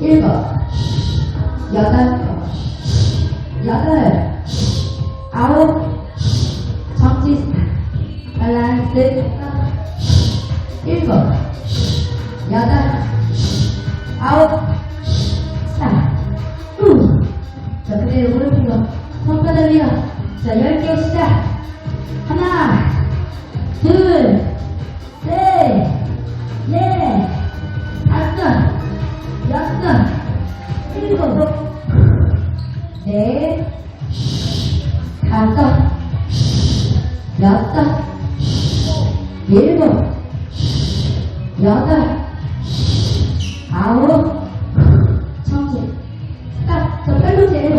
일곱, 여덟, 여덟, 아홉, 정지, 밸런스, 일곱, 여덟, 아홉, 자, 후. 자, 그대로 무릎 펴고, 손바닥 위로. 자, 열개 시작. 하나, 둘, 일곱, 넷, 다섯, 여섯, 일곱, 여덟, 아홉, 청진. 딱, 저 팔꿈치 일